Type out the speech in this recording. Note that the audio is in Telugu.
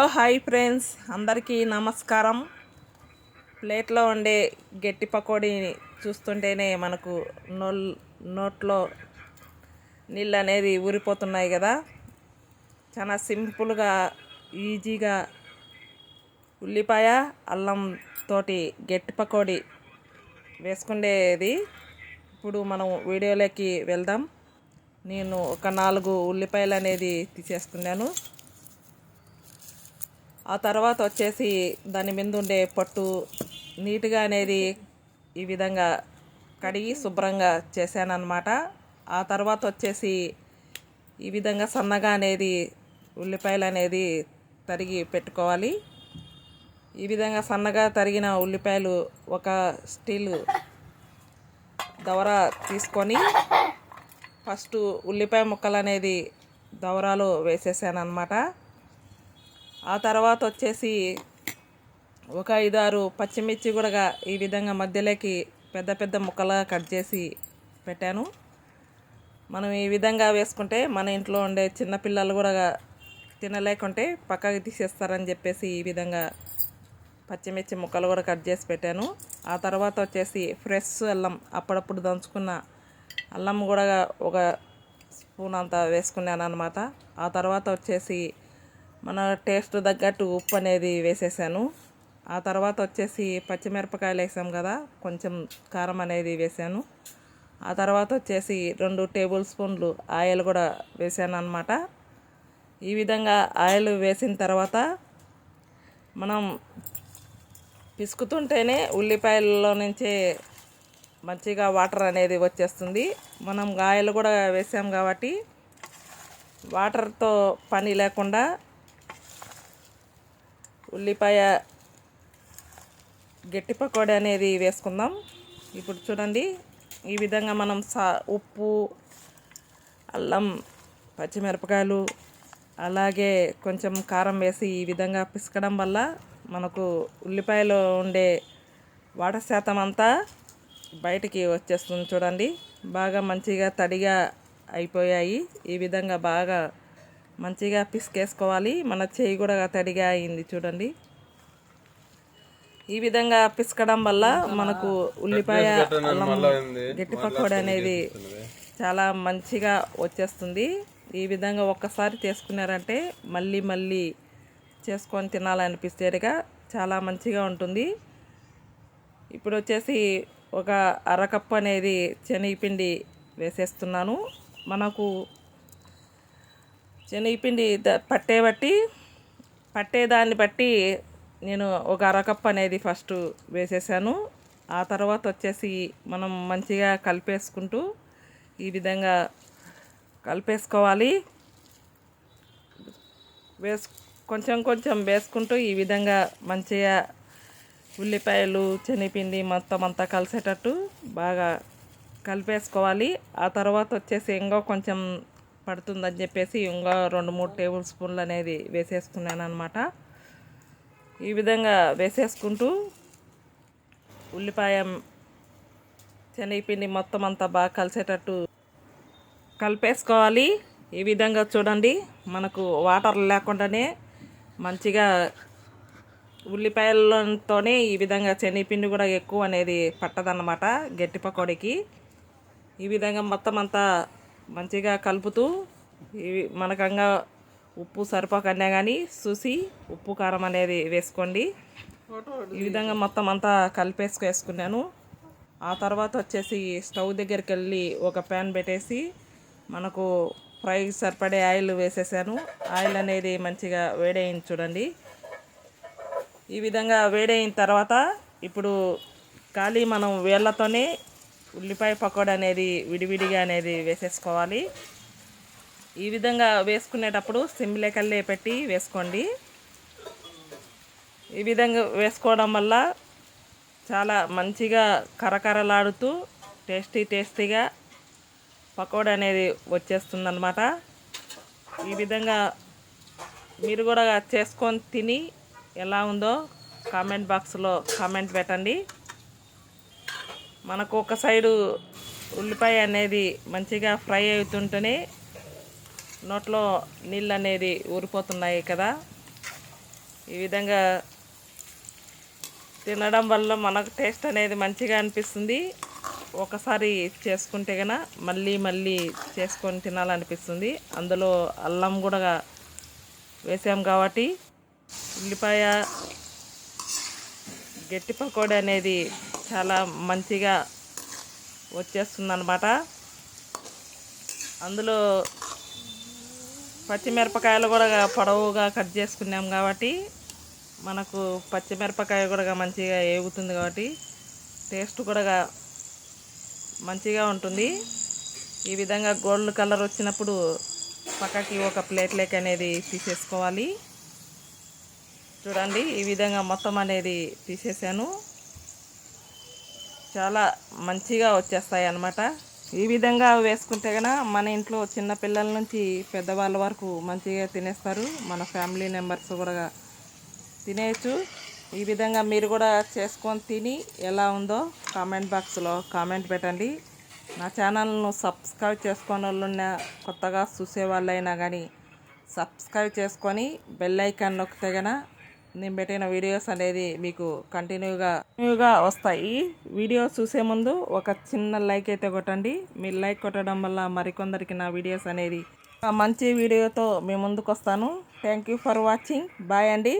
Hello hi friends. అందరికీ నమస్కారం. ప్లేట్లో ఉండే గట్టి పకోడీని చూస్తుంటేనే మనకు నోల్ నోట్లో నీళ్ళు అనేది ఊరిపోతున్నాయి కదా. చాలా సింపుల్గా ఈజీగా ఉల్లిపాయ అల్లం తోటి గట్టి పకోడీ వేసుకునేది ఇప్పుడు మనం వీడియోలోకి వెళ్దాం. నేను ఒక నాలుగు ఉల్లిపాయలు అనేది తీసేసుకున్నాను. ఆ తర్వాత వచ్చేసి దాని మీద ఉండే పట్టు నీట్గా అనేది ఈ విధంగా కడిగి శుభ్రంగా చేశాను ఆ తర్వాత వచ్చేసి ఈ విధంగా సన్నగా అనేది ఉల్లిపాయలు అనేది తరిగి పెట్టుకోవాలి. ఈ విధంగా సన్నగా తరిగిన ఉల్లిపాయలు ఒక స్టీల్ దవర తీసుకొని ఫస్ట్ ఉల్లిపాయ ముక్కలు అనేది దవరాలో వేసేసాను అనమాట ఆ తర్వాత వచ్చేసి ఒక ఐదారు పచ్చిమిర్చి కూడా ఈ విధంగా మధ్యలోకి పెద్ద పెద్ద ముక్కలుగా కట్ చేసి పెట్టాను. మనం ఈ విధంగా వేసుకుంటే మన ఇంట్లో ఉండే చిన్నపిల్లలు కూడా తినలేకుంటే పక్కకి తీసేస్తారని చెప్పేసి ఈ విధంగా పచ్చిమిర్చి ముక్కలు కూడా కట్ చేసి పెట్టాను. ఆ తర్వాత వచ్చేసి ఫ్రెష్ అల్లం అప్పుడప్పుడు దంచుకున్న అల్లం కూడా ఒక స్పూన్ అంత వేసుకున్నాను అనమాట ఆ తర్వాత వచ్చేసి మన టేస్ట్ తగ్గట్టు ఉప్పు అనేది వేసేసాను. ఆ తర్వాత వచ్చేసి పచ్చిమిరపకాయలు వేసాం కదా కొంచెం కారం అనేది వేసాను. ఆ తర్వాత వచ్చేసి రెండు టేబుల్ స్పూన్లు ఆయిల్ కూడా వేసాను అనమాట ఈ విధంగా ఆయిల్ వేసిన తర్వాత మనం పిసుకుతుంటేనే ఉల్లిపాయల్లో నుంచే మంచిగా వాటర్ అనేది వచ్చేస్తుంది. మనం ఆయిల్ కూడా వేసాం కాబట్టి వాటర్తో పని లేకుండా ఉల్లిపాయ గట్టి పకోడీ అనేది వేసుకుందాం. ఇప్పుడు చూడండి ఈ విధంగా మనం సా ఉప్పు అల్లం పచ్చిమిరపకాయలు అలాగే కొంచెం కారం వేసి ఈ విధంగా పిసకడం వల్ల మనకు ఉల్లిపాయలో ఉండే వాటర్ శాతం అంతా బయటికి వచ్చేస్తుంది చూడండి. బాగా మంచిగా తడిగా అయిపోయాయి. ఈ విధంగా బాగా మంచిగా పిసికేసుకోవాలి. మన చేయి కూడా తడిగా అయింది చూడండి. ఈ విధంగా పిసకడం వల్ల మనకు ఉల్లిపాయ గట్టి పకోడీ అనేది చాలా మంచిగా వచ్చేస్తుంది. ఈ విధంగా ఒక్కసారి చేసుకున్నారంటే మళ్ళీ మళ్ళీ చేసుకొని తినాలనిపిస్తేగా చాలా మంచిగా ఉంటుంది. ఇప్పుడు వచ్చేసి ఒక అరకప్పు అనేది శనగపిండి వేసేస్తున్నాను. మనకు శనగపిండి ద- పట్టే బట్టి పట్టేదాన్ని బట్టి నేను ఒక అరకప్పు అనేది ఫస్ట్ వేసేసాను. ఆ తర్వాత వచ్చేసి మనం మంచిగా కలిపేసుకుంటూ ఈ విధంగా కలిపేసుకోవాలి. వేసు కొంచెం కొంచెం వేసుకుంటూ ఈ విధంగా మంచిగా ఉల్లిపాయలు శనగపిండి మొత్తం అంతా కలిసేటట్టు బాగా కలిపేసుకోవాలి. ఆ తర్వాత వచ్చేసి ఇంకో కొంచెం పడుతుందని చెప్పేసి ఇంకా రెండు మూడు టేబుల్ స్పూన్లు అనేది వేసేసుకున్నాను అనమాట ఈ విధంగా వేసేసుకుంటూ ఉల్లిపాయ శనగపిండి మొత్తం అంతా బాగా కలిసేటట్టు కలిపేసుకోవాలి. ఈ విధంగా చూడండి మనకు వాటర్ లేకుండానే మంచిగా ఉల్లిపాయలతోనే ఈ విధంగా శనగపిండి కూడా ఎక్కువ అనేది పట్టదన్నమాట గట్టి పకోడీకి. ఈ విధంగా మొత్తం అంతా మంచిగా కలుపుతూ ఇవి మనకంగా ఉప్పు సరిపోకన్నా కానీ చూసి ఉప్పు కారం అనేది వేసుకోండి. ఈ విధంగా మొత్తం అంతా కలిపేసుకు వేసుకున్నాను ఆ తర్వాత వచ్చేసి స్టవ్ దగ్గరికి వెళ్ళి ఒక ప్యాన్ పెట్టేసి మనకు ఫ్రై సరిపడే ఆయిల్ వేసేసాను. ఆయిల్ అనేది మంచిగా వేడైంది చూడండి. ఈ విధంగా వేడైన తర్వాత ఇప్పుడు ఖాళీ మనం వేళ్ళతోనే ఉల్లిపాయ పకోడ అనేది విడివిడిగా అనేది వేసేసుకోవాలి. ఈ విధంగా వేసుకునేటప్పుడు సిమ్లేకల్లే పెట్టి వేసుకోండి. ఈ విధంగా వేసుకోవడం వల్ల చాలా మంచిగా కరకరలాడుతూ టేస్టీ టేస్టీగా పకోడ అనేది వచ్చేస్తుందన్నమాట. ఈ విధంగా మీరు కూడా చేసుకొని తిని ఎలా ఉందో కామెంట్ బాక్స్లో కామెంట్ పెట్టండి. మనకు ఒక సైడు ఉల్లిపాయ అనేది మంచిగా ఫ్రై అవుతుంటేనే నోట్లో నీళ్ళు అనేది ఊరిపోతున్నాయి కదా. ఈ విధంగా తినడం వల్ల మనకు టేస్ట్ అనేది మంచిగా అనిపిస్తుంది. ఒకసారి చేసుకుంటే కనుక మళ్ళీ మళ్ళీ చేసుకొని తినాలనిపిస్తుంది. అందులో అల్లం కూడా వేసాం కాబట్టి ఉల్లిపాయ గట్టి పకోడీ అనేది చాలా మంచిగా వచ్చేస్తుందన్నమాట. అందులో పచ్చిమిరపకాయలు కూడా పొడవుగా కట్ చేసుకున్నాం కాబట్టి మనకు పచ్చిమిరపకాయ కూడా మంచిగా ఏగుతుంది కాబట్టి టేస్ట్ కూడా మంచిగా ఉంటుంది. ఈ విధంగా గోల్డ్ కలర్ వచ్చినప్పుడు పక్కకి ఒక ప్లేట్లోకి అనేది తీసేసుకోవాలి. చూడండి ఈ విధంగా మొత్తం అనేది తీసేసాను. చాలా మంచిగా వచ్చేస్తాయి అన్నమాట ఈ విధంగా వేసుకుంటే కనుక మన ఇంట్లో చిన్న పిల్లల నుంచి పెద్దవాళ్ళ వరకు మంచిగా తినేస్తారు. మన ఫ్యామిలీ మెంబర్స్ కూడా తినేయచ్చు. ఈ విధంగా మీరు కూడా చేసుకొని తిని ఎలా ఉందో కామెంట్ బాక్స్లో కామెంట్ పెట్టండి. నా ఛానల్ను సబ్స్క్రైబ్ చేసుకున్న వాళ్ళు ఉన్న కొత్తగా చూసే వాళ్ళైనా కానీ సబ్స్క్రైబ్ చేసుకొని బెల్ ఐకాన్ నొక్కితే కనుక నేను పెట్టిన వీడియోస్ అనేది మీకు కంటిన్యూగా కంటిన్యూగా వస్తాయి. వీడియోస్ చూసే ముందు ఒక చిన్న లైక్ అయితే కొట్టండి. మీరు లైక్ కొట్టడం వల్ల మరికొందరికి నా వీడియోస్ అనేది మంచి వీడియోతో మీ ముందుకు వస్తాను thank you for watching bye అండి.